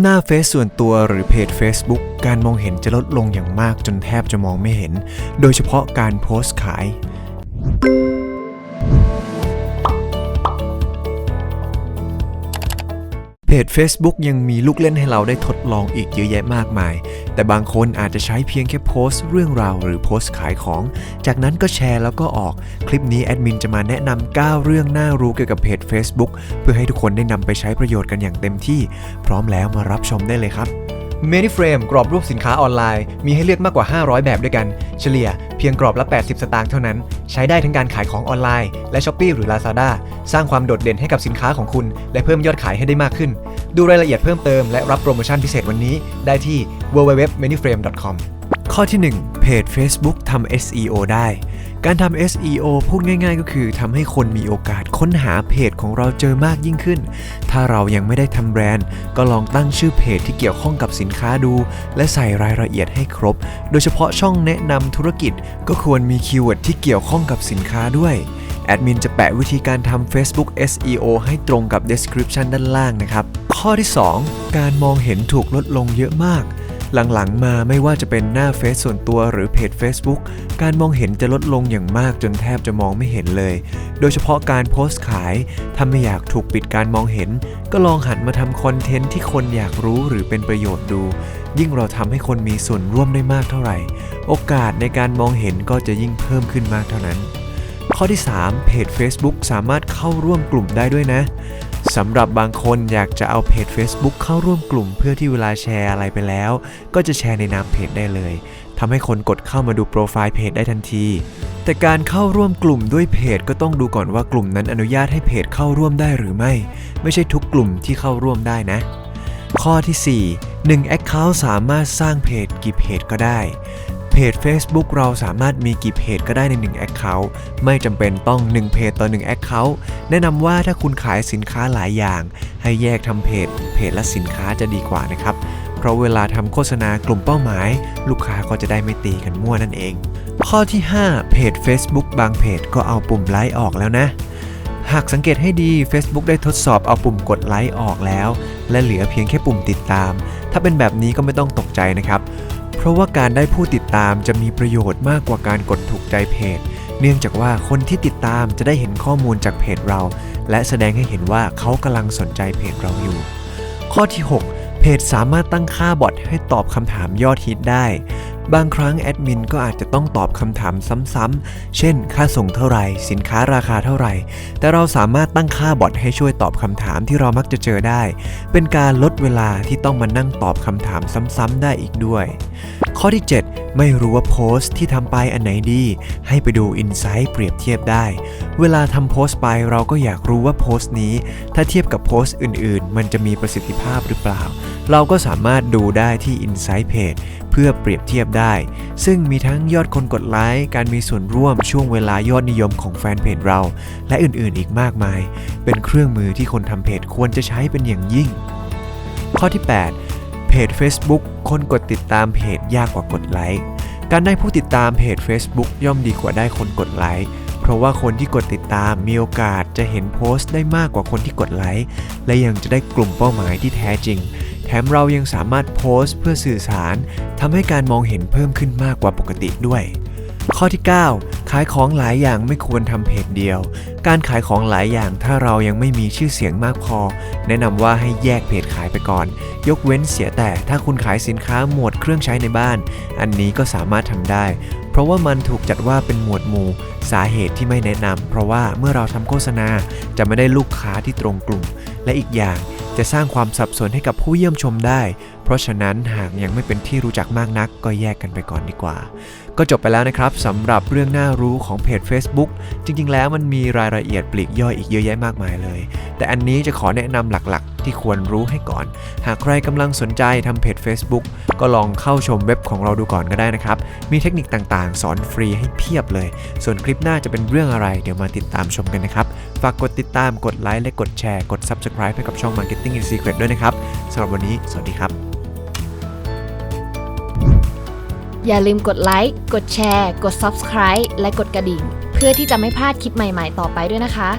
หน้าเฟซส่วนตัวหรือเพจ Facebook การมองเห็นจะลดลงอย่างมากจนแทบจะมองไม่เห็น โดยเฉพาะการโพสต์ขาย จ Facebook ยังมีลูกเล่นให้เราได้ทดลองอีกเยอะแยะมากมาย แต่บางคนอาจจะใช้เพียงแค่โพสต์เรื่องราวหรือโพสต์ขายของ จากนั้นก็แชร์แล้วก็ออก คลิปนี้แอดมินจะมาแนะนำ9เรื่องน่ารู้เกี่ยวกับเพจ Facebook เพื่อให้ทุกคนได้นำไปใช้ประโยชน์กันอย่างเต็มที่ พร้อมแล้วมารับชมได้เลยครับ Manyframe กรอบรูปสินค้าออนไลน์ มีให้เลือกมากกว่า 500 แบบด้วยกัน เฉลี่ยเพียงกรอบละ 80 สตางค์เท่านั้น ใช้ได้ทั้งการขายของออนไลน์ และ s h อ p e e หรือ Lazada สร้างความโดดเด่นให้กับสินค้าของคุณ และเพิ่มยอดขายให้ได้มากขึ้น ดูรายละเอียดเพิ่มเติมและรับโปรโมชั่นพิเศษวันนี้ ได้ที่ www.manyframe.com ข้อที่ 1 เพจ Facebook ทำ SEO ได้ การทำ SEO พูดง่าย ๆ ก็คือทำให้คนมีโอกาสค้นหาเพจของเราเจอมากยิ่งขึ้น ถ้าเรายังไม่ได้ทำแบรนด์ ก็ลองตั้งชื่อเพจที่เกี่ยวข้องกับสินค้าดู และใส่รายละเอียดให้ครบ โดยเฉพาะช่องแนะนำธุรกิจ ก็ควรมีคีย์เวิร์ดที่เกี่ยวข้องกับสินค้าด้วยแอดมินจะแปะวิธีการทำ Facebook SEO ให้ตรงกับ description ด้านล่างนะครับ ข้อที่ 2 การมองเห็นถูกลดลงเยอะมาก หลังๆ มาไม่ว่าจะเป็นหน้าเฟซส่วนตัวหรือเพจ Facebook การมองเห็นจะลดลงอย่างมากจนแทบจะมองไม่เห็นเลย โดยเฉพาะการโพสต์ขาย ถ้าไม่อยากถูกปิดการมองเห็น ก็ลองหันมาทำคอนเทนต์ที่คนอยากรู้หรือเป็นประโยชน์ดู ยิ่งเราทำให้คนมีส่วนร่วมได้มากเท่าไหร่ โอกาสในการมองเห็นก็จะยิ่งเพิ่มขึ้นมากเท่านั้นข้อที่ 3 เพจ Facebook สามารถเข้าร่วมกลุ่มได้ด้วยนะ สำหรับบางคนอยากจะเอาเพจ Facebook เข้าร่วมกลุ่ม เพื่อที่เวลาแชร์อะไรไปแล้ว ก็จะแชร์ในนามเพจได้เลยทำให้คนกดเข้ามาดูโปรไฟล์เพจได้ทันที แต่การเข้าร่วมกลุ่มด้วยเพจก็ต้องดูก่อนว่ากลุ่มนั้นอนุญาตให้เพจเข้าร่วมได้หรือไม่ ไม่ใช่ทุกกลุ่มที่เข้าร่วมได้นะ ข้อที่ 4 1 Account สามารถสร้างเพจกี่เพจก็ได้ เพจ Facebook เราสามารถมีกี่เพจก็ได้ใน1 Account ไม่จำเป็นต้อง 1 เพจต่อ 1 Account แนะนำว่าถ้าคุณขายสินค้าหลายอย่าง ให้แยกทำเพจ เพจละสินค้าจะดีกว่านะครับ เพราะเวลาทำโฆษณากลุ่มเป้าหมาย ลูกค้าก็จะได้ไม่ตีกันมั่วนั่นเอง ข้อที่ 5 เพจ Facebook บางเพจก็เอาปุ่มไลค์ออกแล้วนะหากสังเกตให้ดี Facebook ได้ทดสอบเอาปุ่มกดไลค์ออกแล้ว และเหลือเพียงแค่ปุ่มติดตาม ถ้าเป็นแบบนี้ก็ไม่ต้องตกใจนะครับ เพราะว่าการได้ผู้ติดตามจะมีประโยชน์มากกว่าการกดถูกใจเพจ เนื่องจากว่าคนที่ติดตามจะได้เห็นข้อมูลจากเพจเรา และแสดงให้เห็นว่าเขากำลังสนใจเพจเราอยู่ ข้อที่ 6 เพจสามารถตั้งค่าบอทให้ตอบคำถามยอดฮิตได้ บางครั้งแอดมินก็อาจจะต้องตอบคำถามซ้ำๆ เช่น ค่าส่งเท่าไหร่ สินค้าราคาเท่าไหร่ แต่เราสามารถตั้งค่าบอทให้ช่วยตอบคำถามที่เรามักจะเจอได้ เป็นการลดเวลาที่ต้องมานั่งตอบคำถามซ้ำๆได้อีกด้วย ข้อที่ 7 ไม่รู้ว่าโพสต์ที่ทำไปอันไหนดี ให้ไปดู Insight เปรียบเทียบได้ เวลาทำโพสต์ไปเราก็อยากรู้ว่าโพสต์นี้ ถ้าเทียบกับโพสต์อื่น ๆ มันจะมีประสิทธิภาพหรือเปล่า เราก็สามารถดูได้ที่ Insight Page เพื่อเปรียบเทียบได้ซึ่งมีทั้งยอดคนกดไลค์ การมีส่วนร่วมช่วงเวลายอดนิยมของแฟนเพจเรา และอื่นๆอีกมากมาย เป็นเครื่องมือที่คนทำเพจควรจะใช้เป็นอย่างยิ่ง ข้อที่ 8 เพจ Facebook คนกดติดตามเพจยากกว่ากดไลค์การได้ผู้ติดตามเพจ Facebook ย่อมดีกว่าได้คนกดไลค์ เพราะว่าคนที่กดติดตามมีโอกาสจะเห็นโพสต์ได้มากกว่าคนที่กดไลค์ และยังจะได้กลุ่มเป้าหมายที่แท้จริง แถมเรายังสามารถโพสต์เพื่อสื่อสารทำให้การมองเห็นเพิ่มขึ้นมากกว่าปกติด้วย ข้อที่ 9 ขายของหลายอย่างไม่ควรทำเพจเดียว การขายของหลายอย่างถ้าเรายังไม่มีชื่อเสียงมากพอ แนะนำว่าให้แยกเพจขายไปก่อน ยกเว้นเสียแต่ถ้าคุณขายสินค้าหมวดเครื่องใช้ในบ้าน อันนี้ก็สามารถทำได้เพราะว่ามันถูกจัดว่าเป็นหมวดหมู่ สาเหตุที่ไม่แนะนำเพราะว่าเมื่อเราทำโฆษณาจะไม่ได้ลูกค้าที่ตรงกลุ่ม และอีกอย่าง จะสร้างความสับสนให้กับผู้เยี่ยมชมได้ เพราะฉะนั้นหากยังไม่เป็นที่รู้จักมากนัก ก็แยกกันไปก่อนดีกว่า ก็จบไปแล้วนะครับสำหรับเรื่องน่ารู้ของเพจ Facebook จริงๆ แล้วมันมีรายละเอียดปลีกย่อยอีกเยอะแยะมากมายเลย แต่อันนี้จะขอแนะนำหลักๆ ที่ควรรู้ให้ก่อน หากใครกำลังสนใจทำเพจ Facebook ก็ลองเข้าชมเว็บของเราดูก่อนก็ได้นะครับ มีเทคนิคต่างๆ สอนฟรีให้เพียบเลย ส่วนคลิปหน้าจะเป็นเรื่องอะไร เดี๋ยวมาติดตามชมกันนะครับ ฝากกดติดตามกดไลค์และกดแชร์กด Subscribe ให้กับช่อง Marketing in Secret ด้วยนะครับสำหรับวันนี้สวัสดีครับ อย่าลืมกดไลค์กดแชร์ กด Subscribe และกดกระดิ่ง เพื่อที่จะไม่พลาดคลิปใหม่ ๆ ต่อไปด้วยนะคะ